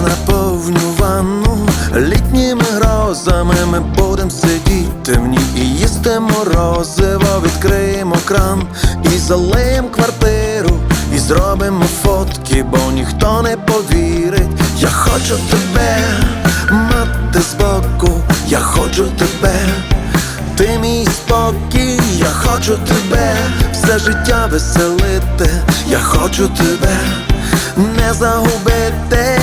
Наповню ванну літніми грозами. Ми будем сидіти в ній і їсти морозиво, відкриємо кран і залиєм квартиру, і зробимо фотки, бо ніхто не повірить. Я хочу тебе мати збоку, я хочу тебе, ти мій спокій, я хочу тебе, все життя веселити, я хочу тебе не загубити.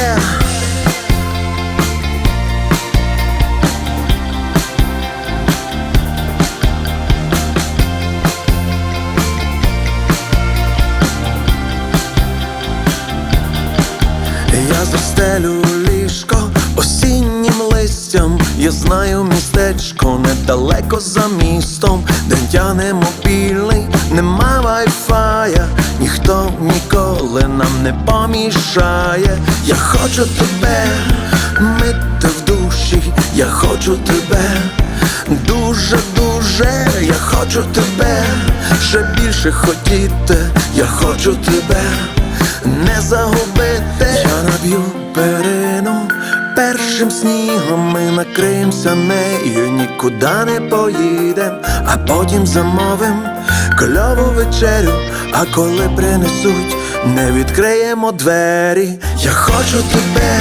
Я знаю містечко недалеко за містом, де тяне мобільний, нема вайфая, ніхто ніколи нам не помішає. Я хочу тебе мити в душі, я хочу тебе. Дуже, дуже, я хочу тебе, ще більше хотіти, я хочу тебе не загубити. Я наб'ю перину першим снігом ми накриємося нею, нікуди не поїдем, а потім замовим кльову вечерю, а коли принесуть, не відкриємо двері. Я хочу тебе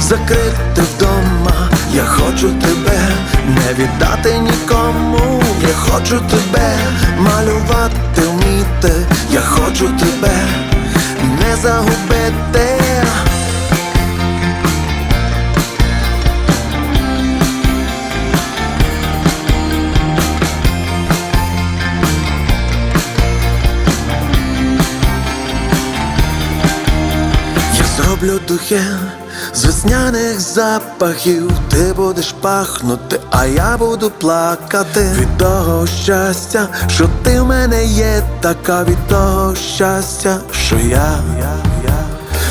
закрити вдома, я хочу тебе не віддати нікому. Я хочу тебе малювати вміти, я хочу тебе не загубити. Зроблю духи з весняних запахів. Ти будеш пахнути, а я буду плакати. Від того щастя, що ти в мене є, така від того щастя, що я.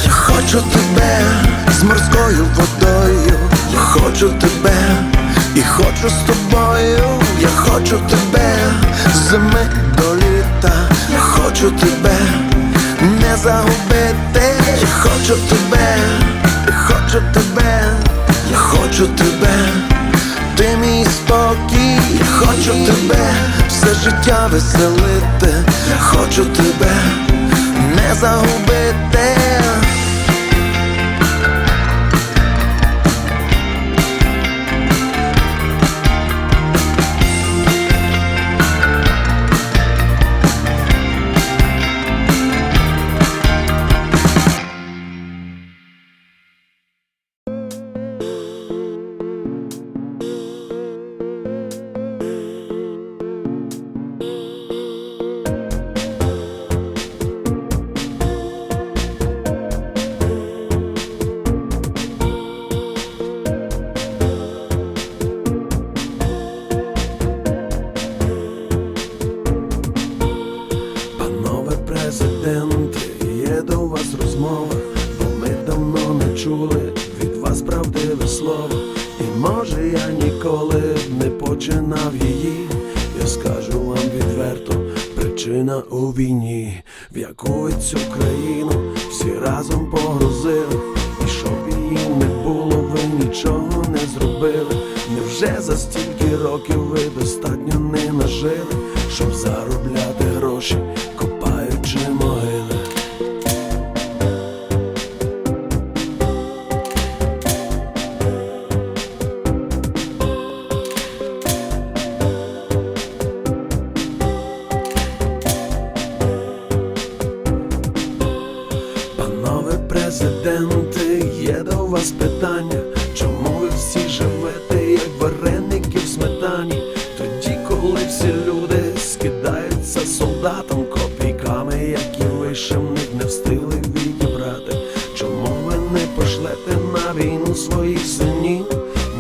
Я хочу тебе з морською водою, я хочу тебе і хочу з тобою, я хочу тебе з зими до літа, я хочу тебе не загубити, я хочу тебе, хочу тебе, я хочу тебе, ти мій спокій, я хочу тебе, все життя веселити, я хочу тебе. Не загубити. Правдиве слово. І може я ніколи б не починав її. Я скажу вам відверто, причина у війні, в яку цю країну всі разом погрузили. І щоб її не було, ви нічого не зробили. Невже за стільки років ви достатньо не нажили, щоб заробляти президенти, є до вас питання, чому ви всі живете, як вареники в сметані, тоді, коли всі люди скидаються солдатам копійками, які ви ще в них не встигли відібрати. Чому ви не пошлете на війну своїх синів?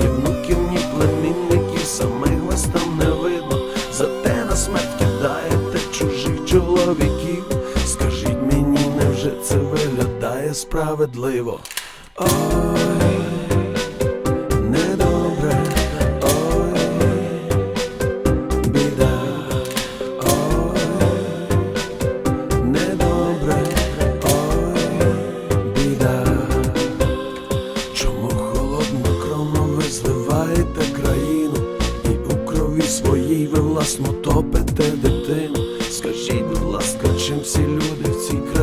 Ні внуків, ні племінників, самих вас там не видно. Зате на смерть кидаєте чужих чоловіків несправедливо. Ой, недобре, ой, біда, ой, недобре, ой, біда. Чому холодно холоднокровно ви зливаєте країну і у крові своїй ви власно топите дитину? Скажіть, будь ласка, чим всі люди в цій країні?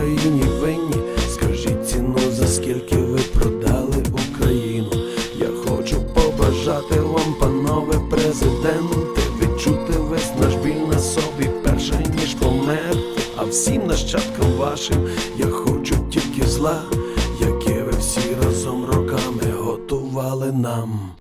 Бажати вам, панове президенти, відчути весь наш біль на собі перше, ніж померти, а всім нащадкам вашим я хочу тільки зла, яке ви всі разом роками готували нам.